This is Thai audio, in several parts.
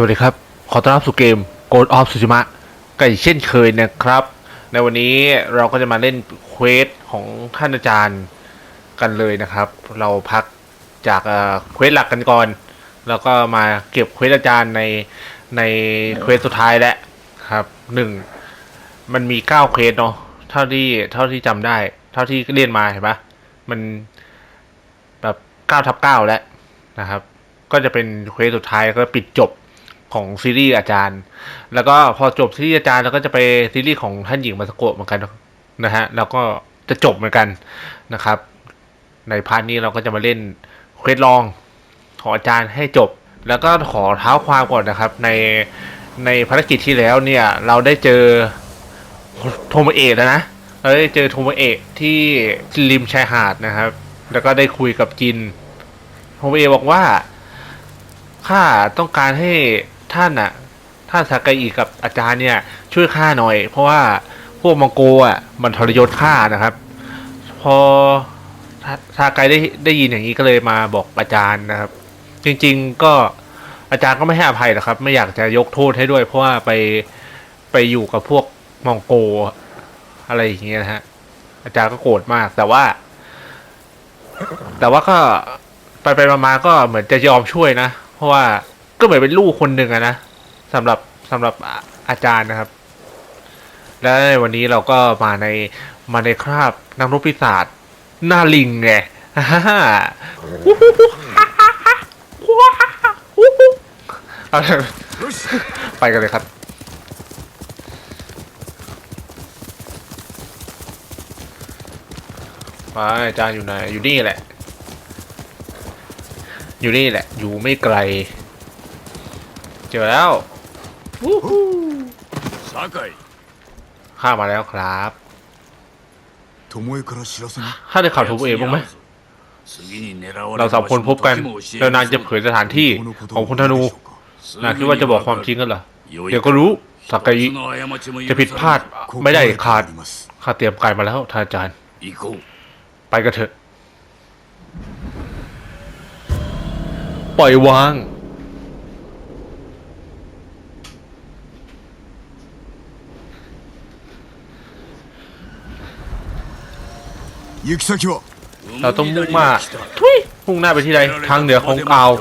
สวัสดีครับ ขอต้อนรับสู่เกม Ghost of Tsushima ก็อีกเช่นเคยนะครับ ในวันนี้เราก็จะมาเล่นเควสของท่านอาจารย์กันเลยนะครับ เราพักจากเอ่อเควสหลักกันก่อน แล้วก็มาเก็บเควสอาจารย์ในในเควสสุดท้ายแล้วครับหนึ่งมันมีเก้าเควสเนาะเท่าที่เท่าที่จำได้ เท่าที่เรียนมาเห็นปะมันแบบเก้าทับเก้าแล้วนะครับก็จะเป็นเควสสุดท้ายก็ปิดจบ ของซีรีส์อาจารย์ แล้วก็พอจบซีรีส์อาจารย์แล้วก็จะไปซีรีส์ของท่านหญิงมาสโกะเหมือนกันนะฮะแล้วก็จะจบเหมือนกันนะครับ ในพาร์ทนี้เราก็จะมาเล่นเควสลองของอาจารย์ให้จบ แล้วก็ขอเท้าความก่อนนะครับ ในในภารกิจที่แล้วเนี่ย เราได้เจอโทมเอะแล้วนะเราได้เจอโทมเอะที่ริมชายหาดนะครับ แล้วก็ได้คุยกับจินโฮเอบอกว่าข้าต้องการให้ ท่านอะท่านซากอิกับอาจารย์เนี่ย ช่วยข้าหน่อย เพราะว่าพวกมองโกอะ มันทรยศข้านะครับ พอซาซากได้ได้ยินอย่างนี้ก็เลยมาบอกอาจารย์นะครับ จริง ๆ ก็อาจารย์ก็ไม่ให้อภัยหรอกครับ ไม่อยากจะยกโทษให้ด้วย เพราะว่าไปไปอยู่กับพวกมองโกอะไรอย่างเงี้ยนะฮะอาจารย์ก็โกรธมาก แต่ว่า แต่ว่าก็ไปไปมามาก็เหมือนจะยอมช่วยนะ เพราะว่า ก็เหมือนเป็นลูกคนหนึ่งอะนะสำหรับสำหรับอาจารย์นะครับ และในวันนี้เราก็มาในมาในคราบนักรบปีศาจหน้าลิงไงฮ่าฮ่าฮ่าฮ่าฮ่าฮ่าว้าวู้ฮู้เอาเลยไปกันเลยครับไปอาจารย์อยู่ไหนอยู่นี่แหละ อยู่นี่แหละ อยู่ไม่ไกล เจอแล้ววู้ฮู้ 酒井 ข้ามาแล้วครับ 巴から知らせに ข้าได้ข่าวถูกเองบ้างไหม 次に狙われ เรา る สองคนพบกัน 場所も時も แล้วนาง 教え จะเผยสถานที่ このこと ของ を คุณธนู でしょうか นางคิดว่าจะบอกความจริงกันเหรอ เดี๋ยวก็รู้สักกะยิ 一つの過ちも許されない จะผิดพลาด ไม่ได้ขาด 心得ております ข้าเตรียมการมาแล้วท่านอาจารย์ 行こう ไปกันเถอะ ปล่อยวาง 行き先は เราต้องมุ่งมาทุยมุ่งหน้าไปที่ใดทางเหนือของอ่าว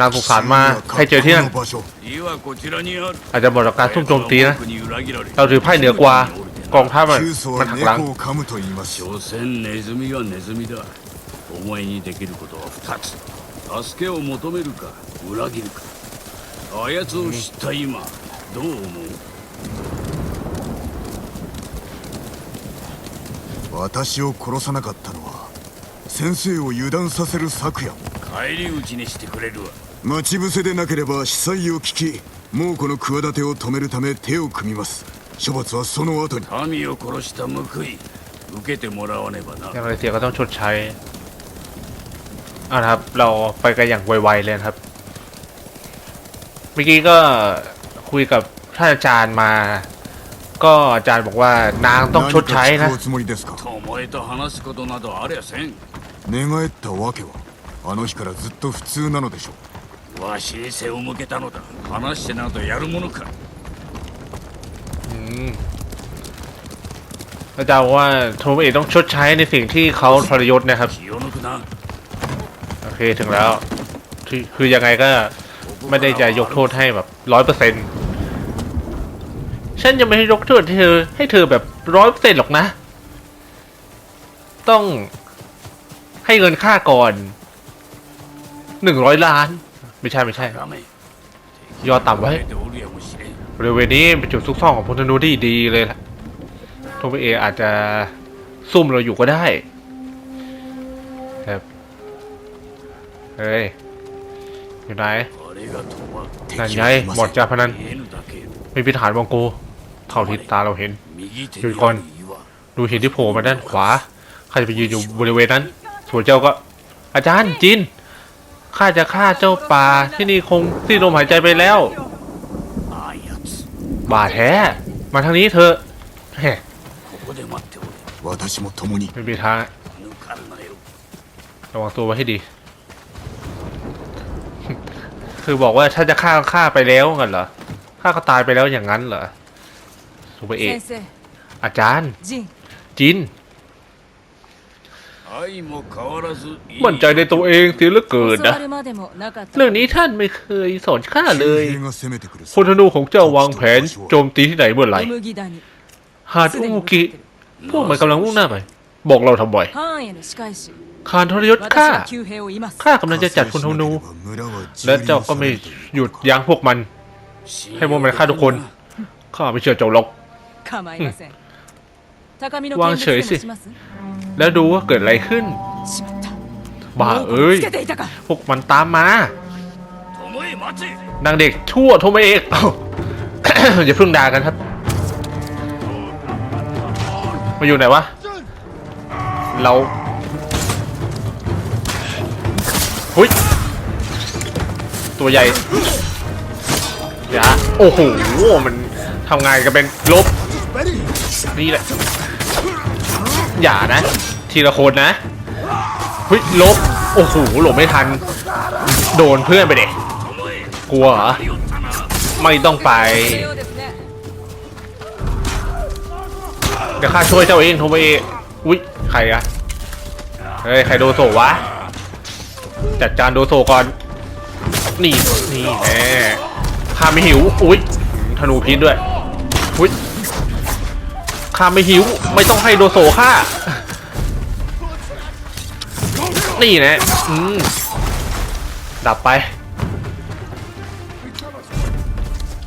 นางสงสารมาให้เจอที่นั่น この場所家はこちらにある อาจจะหมดจากการซุ่มโจมตีนะ 僕に裏切られ เราถือไพ่เหนือกว่ากองทัพมัน 急須 มัน は หักหลัง 猫を噛むと言います所詮ネズミはネズミだお前にできることは二つ助けを求めるか裏切るかあやつを知った今どう思う 私を殺さなかったのは先生を油断させる策や返り討ちにしてくれるわ待ち伏せでなければ司祭を聞き猛虎の企てを止めるため手を組みます処罰はその後に民を殺した報い受けてもらわねばな อย่างไรเสียก็ต้องชดใช้อ่ะนะครับ เราไปกันอย่างไวๆเลยนะครับ เมื่อกี้ก็คุยกับท่านอาจารย์มา ก็อาจารย์บอกว่านางต้องชดใช้นะ 何か聞くおつもりですか巴と話すことなどありゃせん寝返ったわけはあの日からずっと普通なのでしょうわしに背を向けたのだ話してなどやるものか อาจารย์บอกว่าโทมเอะต้องชดใช้ในสิ่งที่เขาทรยศนะครับ 気を抜くな โอเคถึงแล้วคือคือยังไงก็ไม่ได้จะยกโทษให้แบบร้อยเปอร์เซ็นต์ ฉันยังไม่ให้ยกโทษเธอ ให้เธอแบบร้อยเปอร์เซ็นต์หรอกนะ ต้องให้เงินค่าก่อนหนึ่งร้อยล้าน ไม่ใช่ไม่ใช่ ยอดต่ำไว้บริเวณนี้เป็นจุดซุกซ่อนของพลธนูที่ดีเลยล่ะทงไเออาจจะซุ่มเราอยู่ก็ได้ครับเฮ้ย อยู่ไหนนั่นไงหมดจ่าพนัน ไม่พิฐานมองกู เท่าที่ตาเราเห็นหยุดก่อนดูเห็นที่โผล่มาด้านขวาข้าจะไปยืนอยู่บริเวณนั้น ส่วนเจ้าก็ อาจารย์จินข้าจะฆ่าเจ้าป่าที่นี่คงสิ้นลมหายใจไปแล้ว บาแท้ มาทางนี้เถอะไม่มีทางระวังตัวไว้ให้ดี คือบอกว่าถ้าจะฆ่าฆ่าไปแล้วกันเหรอฆ่าก็ตายไปแล้วอย่างนั้นเหรอ ซูเปอร์เอกอาจารย์ จิน มั่นใจในตัวเองทียเหลือเกินนะ เรื่องนี้ท่านไม่เคยสอนข้าเลยพลธนูของเจ้าวางแผนโจมตีที่ไหนเมื่อไหร่ หาดอุกิ พวกมันกำลังมุ่งหน้าไป บอกเราทำบ่อยคานทรยศข้า ข้ากำลังจะจัดพลธนู และเจ้าก็ไม่หยุดยั้งพวกมัน ให้พวกมันฆ่าทุกคน ข้าไม่เชื่อเจ้าหรอก 構いません高みのワン見物チョイスでもします แล้วดูว่าเกิดอะไรขึ้น しまった บ้า 猛虎 เอ้ย つけていたか พวกมันตามมา 巴待て นางเด็กชั่วโทรมาเอก เอ้า อย่าเพิ่งด่ากันครับ มาอยู่ไหนวะ เราหุยตัวใหญ่อย่าโอ้โห มันทำงานกันเป็นลบ นี่แหละ อย่านะ ทีละคนนะหุ้ยลบ โอ้โหหลบไม่ทัน โดนเพื่อนไปเด็กกลัวเหรอ ไม่ต้องไป เดี๋ยวข้าช่วยเจ้าเองโทเบอุ้ย ใครอะเฮ้ย ใครโดโซวะ จัดจานโดโซก่อน นี่ นี่แน่ข้าไม่หิว อุ้ยธนูพิษด้วย ข้าไม่หิว ไม่ต้องให้โดโซข้านี่นะอืมดับไป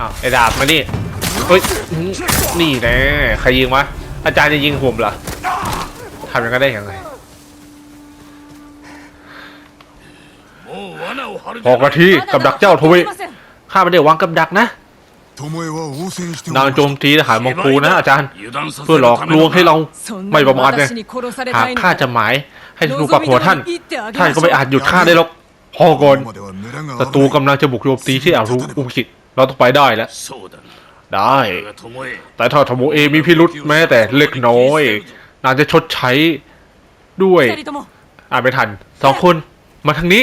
อ้าวไอ้ดาบมานี่เฮ้ยนี่นะใครยิงวะอาจารย์จะยิงผมเหรอทำยังนั้ได้ยังไงพอกระทีกับดักเจ้าทวีข้าไม่ได้วางกับดักนะ นางโจมตีทหารมองโกนะอาจารย์ เพื่อหลอกลวงให้เราไม่ประมาทไยหากข้าจะหมายให้ถูกปักหัวท่าน ท่านก็ไม่อาจหยุดข้าได้หรอกพอก่อนศัตรูกำลังจะบุกโจมตีที่อารูอุมคิดเราต้องไปได้แล้วได้ แต่ถ้าทโมเอมีพิรุษแม้แต่เล็กน้อย นางจะชดใช้ด้วยอาจไม่ทันสองคนมาทางนี้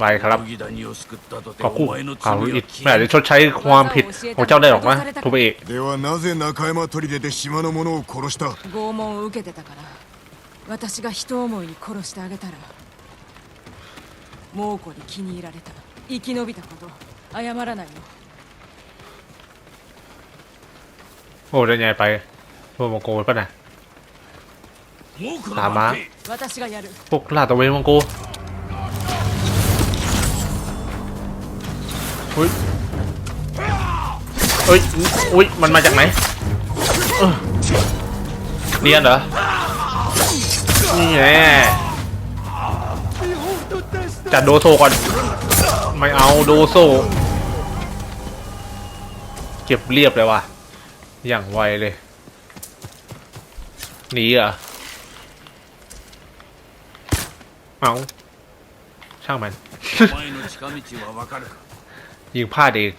ไปครับ 麦谷を救ったとて ขอบคุณ お前の ข่าว 罪 อิ は ดไม่อาจจะชดใช้ความผิดของเจ้าได้หรอกนะทูเบเอก ではなぜ中山砦で島の者を殺した拷問を受けてたから私が人思いに殺してあげたら猛虎に気に入られた生き延びたこと謝らないの โอ้เดินใหญ่ไปพวกมองโกป่ะนะ 猛虎あまの待て私がやる พวกลาดตระเวนมองโก อุ้ยเอ้ยอุ้ยมันมาจากไหนเออเนียนเหรอ นี่แน่จัดโดโซก่อน ไม่เอาโดโซ เก็บเรียบเลยว่ะ อย่างไวเลย หนีเหรอ เอาช่างมัน ยิงพลาดเอง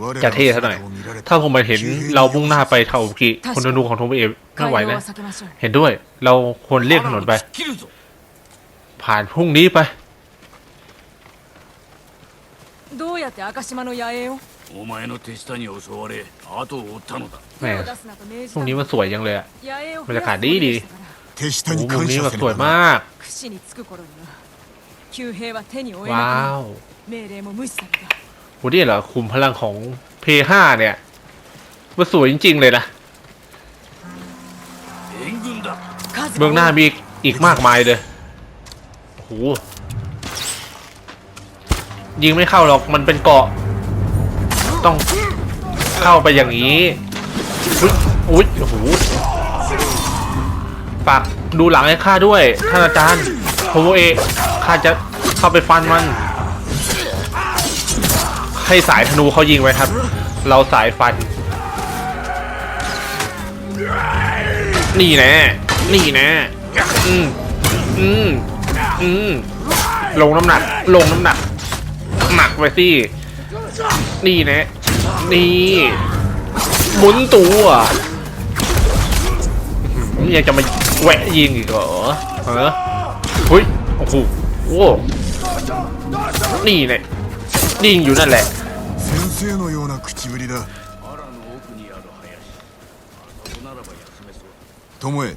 我ら จะ の เท่ซะหน่อย 姿を見られ ถ้าผมมาเห็นเรามุ่งหน้าไปเท่ากิคนธนูของโทมเอไม่ไหว 会話 นะ は避けましょう เห็นด้วย เราควรเลี่ยงถนนไป 切るぞ ผ่านพรุ่งนี้ไป どうやって赤島の野営をお前の手下に襲われ後を追ったのだ แหม 手を出すなと命じ พรุ่ง た นี้ の มันสวยยังเลยอะ 野営を บรรยากาศดีดี 手下 โอ้ に มุม 感 นี้ 謝 มัน せね สวย ばな มาก 串につく頃には 旧兵は手に負え ว้า なくなว り命令も無視された โหนี่เหรอคุมพลังของ P5 เนี่ยมันสวยจริง ๆ เลยนะ 援軍だ数 เมืองหน้ามีอีกอีกมากมายเลยโอ้โหยิงไม่เข้าหรอกมันเป็นเกาะ ต้องเข้าไปอย่างนี้ อุ๊ยอุ๊ยโอ้โหฝากดูหลังให้ข้าด้วย ท่านอาจารย์โทโมเอะ ข้าจะเข้าไปฟันมัน ให้สายธนูเขายิงไว้ครับ เราสายฟัน นี่แน่นี่แน่อืมอืมอืมลงน้ำหนัก ลงน้ำหนักหนักไปสิ นี่แน่นี่หมุนตัวยังจะมาแหวะยิงอีกเหรอเออเฮ้ยโอ้โห โอ้นี่เนี่ยยิงอยู่นั่นแหละ 先生のような口ぶりだ腹の奥にある林あそこならば休めそう巴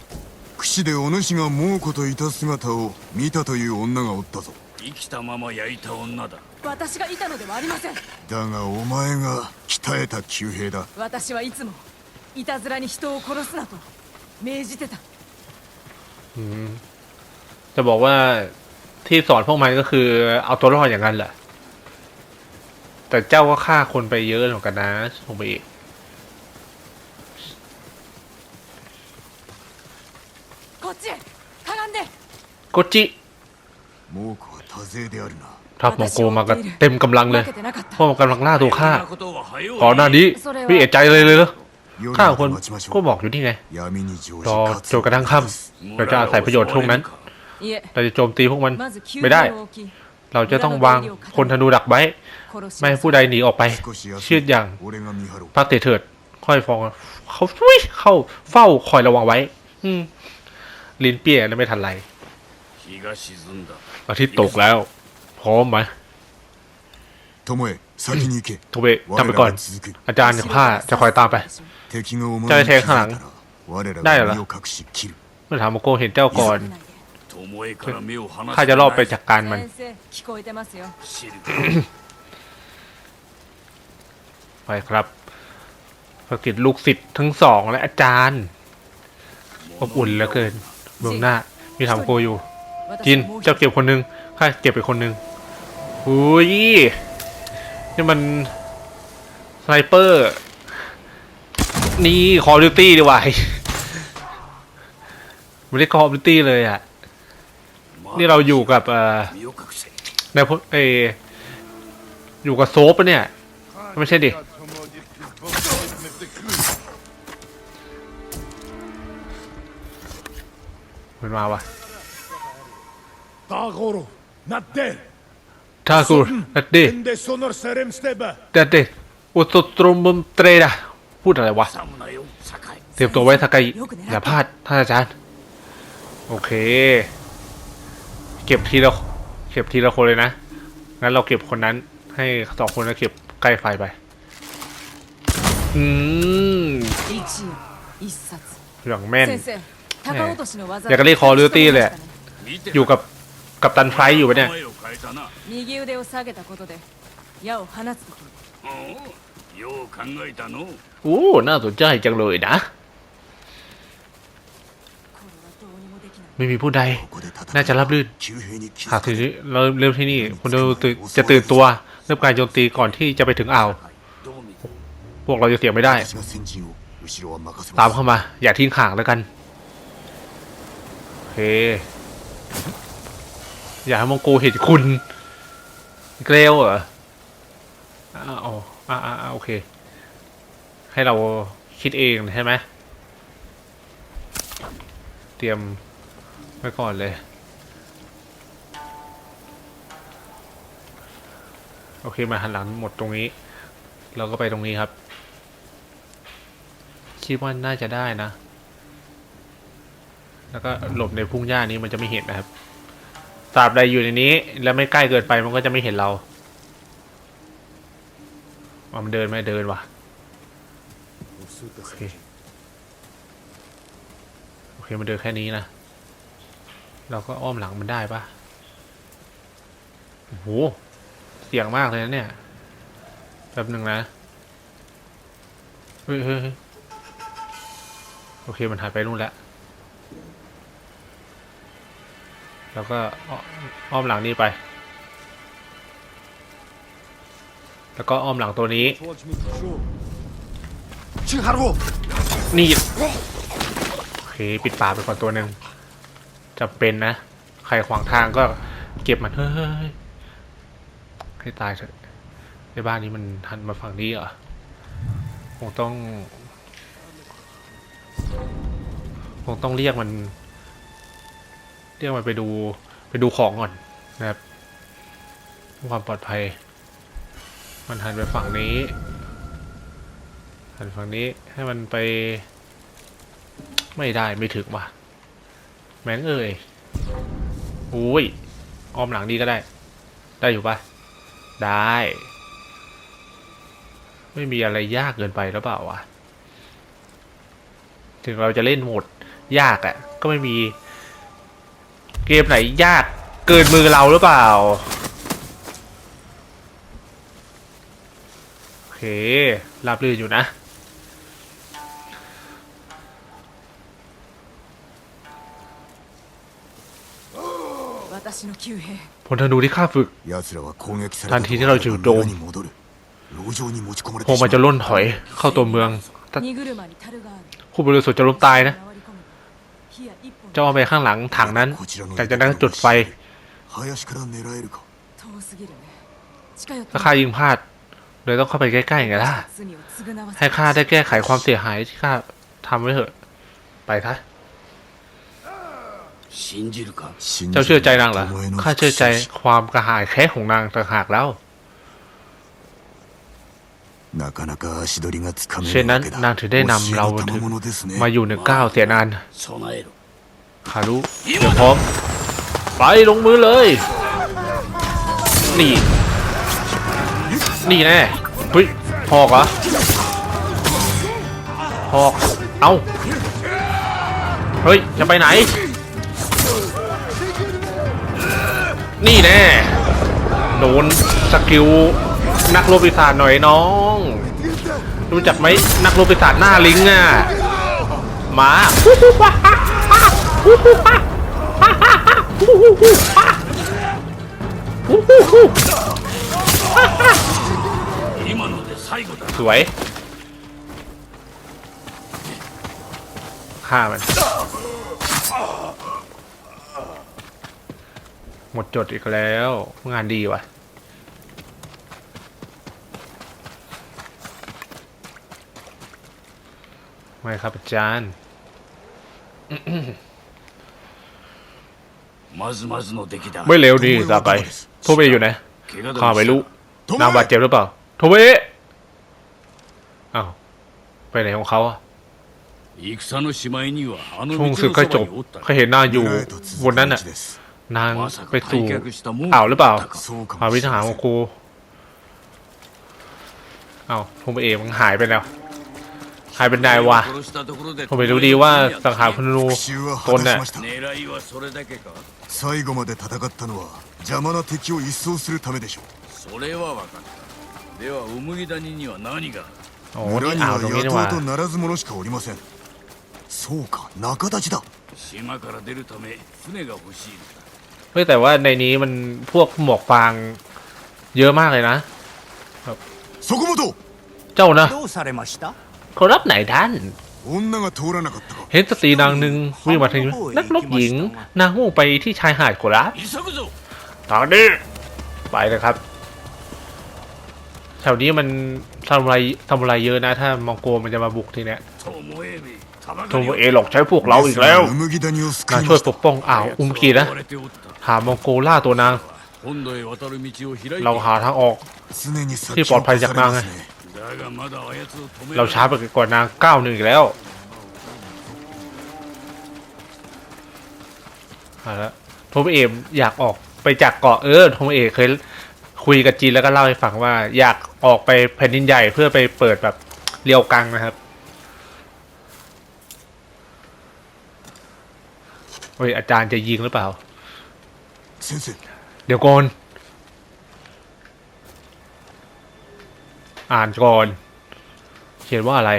櫛でお主が猛虎といた姿を見たという女がおったぞ生きたまま焼いた女だ私がいたのではありませんだがお前が鍛えた旧兵だ私はいつもいたずらに人を殺すなと命じてた จะบอกว่า ที่สอนพวกมันก็คือเอาตัวรอดอย่างนั้นแหละ แต่เจ้าก็ฆ่าคนไปเยอะเหมือนกันนะลงไปอีก โกจิทัพมองโกมากันเต็มกำลังเลยพวกมันกำลังล่าตัวข้าก่อนหน้านี้ไม่เอะใจเลยเลยเหรอข้าคนก็บอกอยู่ที่ไงรอจนกระทั่งค่ำเราจะอาศัยประโยชน์ช่วงนั้น เราจะโจมตีพวกมันไม่ได้ เราจะต้องวางคนธนูดักไว้ ไม่ให้ผู้ใดหนีออกไป เชื่ออย่างพักเตเถิด ค่อยฟองเขาเข้าเฝ้าคอยระวังไว้ลินเปียนั้นไม่ทันไรอาทิตย์ตกแล้ว พร้อมไหมโทเบทํำไปก่อน อาจารย์ข้าจะคอยตามไปจะไปแทงข้างหลังได้หรอเมื่อถามโมโกเห็นเจ้าก่อน ข้าจะรอบไปจัดกการมัน ไปครับภารกิจลูกศิษย์ทั้งสองและอาจารย์อบอุ่นเหลือเกินเบื้องหน้า มีถามโกอยู่ จินเจ้าเก็บคนนึงข้าเก็บไปคนนึงอุ้ยนี่มันสไนเปอร์ นี่คอร์ดิวตี้ดีวายไม่ได้คอร์ดิวตี้เลยอะ นี่เราอยู่กับเอ่อในเออยู่กับโซฟปะเนี่ย ไม่ใช่ดิมันมาวะทาโกรนัดเดทาโกรุนัดเดนเดเอุตตรมุมเตรดะพูดอะไรวะเตรียมตัวไว้สกายอย่าพลาดท่านอาจารย์ โอเค เก็บทีละเก็บทีละคนเลยนะ งั้นเราเก็บคนนั้น ให้สองคนนะเก็บใกล้ไฟไป อืมอย่างแม่นอยากจะเรียกคอร์ดิวตี้เลยอยู่กับกับตันไฟอยู่ปะเนี่ยโอ้ น่าสนใจจังเลยนะ ไม่มีผู้ใด น่าจะรับรื่น หากถือเราเริ่มที่นี่คุณราจะตื่นตัวเริ่มการโจมตีก่อนที่จะไปถึงอ่าว พวกเราจะเสียไม่ได้ ตามเข้ามา อย่าทิ้งห่างแล้วกันเฮอย่าให้มองโกเห็นคุณ เกลียวเหรออ้าวอ้าวโอเค ให้เราคิดเองใช่ไหม เตรียม ไว้ก่อนเลย โอเคมาหันหลังหมดตรงนี้ เราก็ไปตรงนี้ครับ คิดว่าน่าจะได้นะ แล้วก็หลบในพุ่งหญ้านี้มันจะไม่เห็นนะครับตราบใดอยู่ในนี้ แล้วไม่ใกล้เกินไปมันก็จะไม่เห็นเราว่ามันเดินไหมเดินวะโอเคโอเคมันเดินแค่นี้นะ เราก็อ้อมหลังมันได้ปะโอ้โห เสี่ยงมากเลยนะเนี่ยแป๊บหนึ่งนะเฮ้ยเฮ้ยเฮ้ยโอเค มันหายไปนู่นแล้วแล้วก็อ้ออ้อมหลังนี้ไป แล้วก็อ้อมหลังตัวนี้ นี่ โอเค ปิดปากไปก่อนตัวหนึ่ง จะเป็นนะ ใครขวางทางก็เก็บมัน เฮ้ย ให้ตายเถอะในบ้านนี้มันหันมาฝั่งนี้เหรอ คงต้อง คงต้องเรียกมัน เรียกมันไปดูไปดูของก่อนนะครับเพื่อความปลอดภัย มันหันไปฝั่งนี้หันฝั่งนี้ให้มันไป ไม่ได้ไม่ถึงว่ะ แม่งเอ่ยอุ้ยอ้อมหลังดีก็ได้ ได้อยู่ปะได้ ไม่มีอะไรยากเกินไปหรือเปล่าวะถึงเราจะเล่นโหมดยากอะ่ะ ก็ไม่มี เกมไหนยากเกินมือเราหรือเปล่า โอเคราบรื่นอยู่นะ พลธนูที่ข้าฝึกทันทีที่เราจู่โจมพวกมันจะล่นถอยเข้าตัวเมืองคู่บริสุทธิ์จะล้มตายนะจะเอาไปข้างหลังถังนั้นแต่จะนั่งจุดไฟถ้าข้ายิงพลาดเลยต้องเข้าไปใกล้ๆไงล่ะให้ข้าได้แก้ไขความเสียหายที่ข้าทำไว้เถอะ ไปทะ เจ้าเชื่อใจนางเหรอข้าเชื่อใจความกระหายแค้นของนางต่างหากแล้วเช่นนั้นนางถึงได้นำเรามาอยู่หนึ่งก้าวเสียนานคารุเดี๋ยวพร้อม ไปลงมือเลย นี่ นี่แน่เฮ้ยพอกเหรอพอก เอา เฮ้ย จะไปไหน นี่แน่โดนสกิลนักโลบิศาจหน่อยน้อง รู้จักไหมนักโลบิศาจหน้าลิงอะมาสวยฆ่ามัน หมดจดอีกแล้ว งานดีว่ะ ไม่ครับอาจารย์ ไม่เร็วดีซาไป โทเบอยู่ไหนข้าไปรู้นางบาดเจ็บหรือเปล่า โทเบอ้าว ไปไหนของเขาอะช่วงสึกใกล้จบเขาเห็นหน้าอยู่บนนั้นอะ นาง まさ ไป か สู่ 退却した門 อ่าวหรือเปล่า そうか หา も วิ し ธี れ หา ま ข せ องครูอ้าวโทเบะมันหายไปแล้ว หายเป็นนายวะ 殺したところで ผมไม่รู้ดีว่าสังหารพนู 復讐は ต 果 น た น่ะ しました狙いはそれだけか最後まで戦ったのは邪魔な敵を一掃するためでしょそれは分かったではウムギ谷には何が โอ้ う村 นี่ に อ่าว は ตรงนี้ 野 นี่หว่า 党とならず者しかおりませんそうか仲立ちだ島から出るため船が欲しいのだ เฮ้แต่ว่าในนี้มันพวกหมวกฟางเยอะมากเลยนะครับเจ้านะเขารับไหนท่านเห็นสตรีนางหนึ่งวิ่งมาทางนี้นักรบหญิงนางมุ่งไปที่ชายหาดโคราชทางนี้ไปนะครับแถวนี้มันทำอะไรทำอะไรเยอะนะ ถ้ามองโกมันจะมาบุกทีเนี้ย โทโมเอหลอกใช้พวกเราอีกแล้วนายช่วยปกป้องอ่าวอุมกีนะหามองโกล่าตัวนาง เราหาทางออกที่ปลอดภัยจากนางไงเราช้าไปกว่านางก้าวหนึ่งแล้วเอาละโทมเอกอยากออกไปจากเกาะเออโทมเอกเคยคุยกับจีนแล้วก็เล่าให้ฟังว่า อยากออกไปแผ่นดินใหญ่เพื่อไปเปิดแบบเรียวกังนะครับ เฮ้ยอาจารย์จะยิงหรือเปล่า เดี๋ยวก่อน อ่านก่อน เขียนว่าอะไร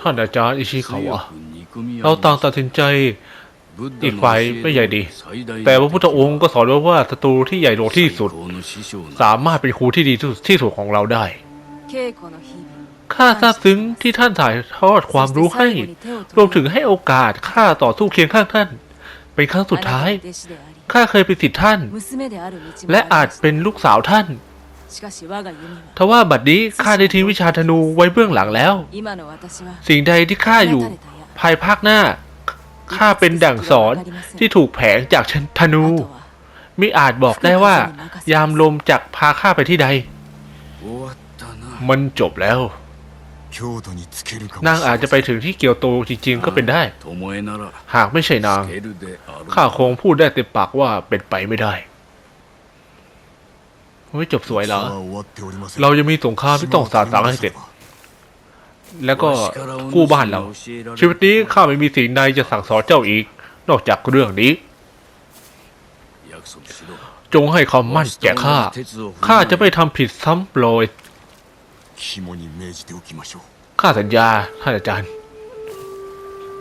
ท่านอาจารย์อิชิคาวะเราต่างตัดสินใจอีกฝ่ายไม่ใหญ่ดี แต่พระพุทธองค์ก็สอนไว้ว่าศัตรูที่ใหญ่โตที่สุด สามารถเป็นครูที่ดีที่สุดของเราได้ ข้าซาบซึ้งที่ท่านถ่ายทอดความรู้ให้ รวมถึงให้โอกาสข้าต่อสู้เคียงข้างท่าน เป็นครั้งสุดท้าย ข้าเคยเป็นสิทธิ์ท่าน และอาจเป็นลูกสาวท่าน ทว่าบัดนี้ข้าได้ทิ้งวิชาธนูไว้เบื้องหลังแล้ว สิ่งใดที่ข้าอยู่ภายภาคหน้า ข้าเป็นดั่งสอนที่ถูกแผงจากเชนธนูไม่อาจบอกได้ว่า ยามลมจักพาข้าไปที่ใด มันจบแล้ว นางอาจจะไปถึงที่เกียวโตจริงๆก็เป็นได้ หากไม่ใช่นาง ข้าคงพูดได้เต็มปากว่าเป็นไปไม่ได้ไม่จบสวยแล้ว เรายังมีสงครามที่ต้องสาสางให้เสร็จ แล้วก็กู้บ้านเรา ชีวิตนี้ข้าไม่มีสิ่งใดจะสั่งสอนเจ้าอีก นอกจากเรื่องนี้ จงให้คำมั่นแก่ข้า ข้าจะไม่ทำผิดซ้ำโปรย 肝に銘じておきましょう ข้าสัญญาท่านอาจารย์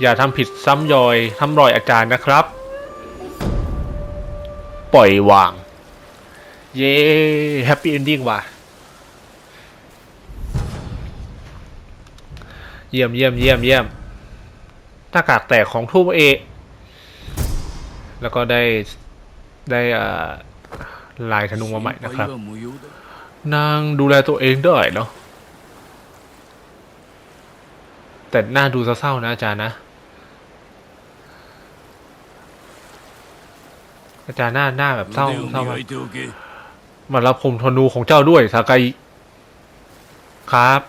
อย่าทำผิดซ้ำยอยทำรอยอาจารย์นะครับ ปล่อยวาง เย้แฮปปี้เอนดิ้งว่ะ เยี่ยมเยี่ยมเยี่ยมเยี่ยมหน้ากากแตกของทูบเอะแล้วก็ได้ได้อ่าลายธนูมาใหม่นะครับ 心配は無用だ นางดูแลตัวเองได้เนาะ แต่น่าดูเศร้าๆนะอาจารย์นะ อาจารย์หน้าหน้าแบบเศร้าเศร้ามากมัรับคมธนูของเจ้าด้วยสากายครับ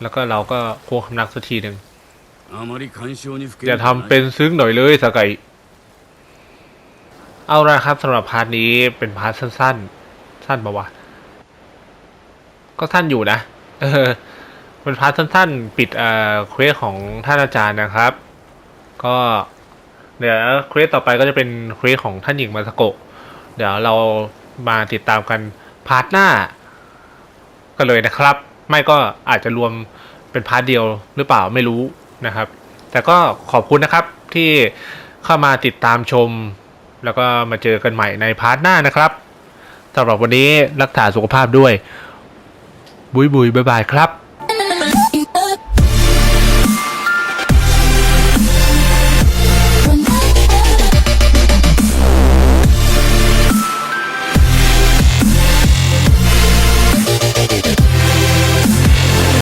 แล้วก็เราก็ควงคำนักสักทีหนึ่งอย่าทำเป็นซึ้งหน่อยเลยสากายเอาละครับสำหรับพาร์ทนี้เป็นพาร์ทสั้น ๆ สั้นปะวะ ก็สั้นอยู่นะ เออเป็นพาร์ทสั้นๆ ปิดเอ่อเควสของท่านอาจารย์นะครับ ก็เดี๋ยวเควสต่อไปก็จะเป็นเควสของท่านหญิงมาสโกะเดี๋ยวเรามาติดตามกันพาร์ทหน้ากันเลยนะครับ ไม่ก็อาจจะรวมเป็นพาร์ทเดียวหรือเปล่าไม่รู้นะครับ แต่ก็ขอบคุณนะครับที่เข้ามาติดตามชม แล้วก็มาเจอกันใหม่ในพาร์ทหน้านะครับสำหรับวันนี้รักษาสุขภาพด้วย บุยบุยบายบายครับ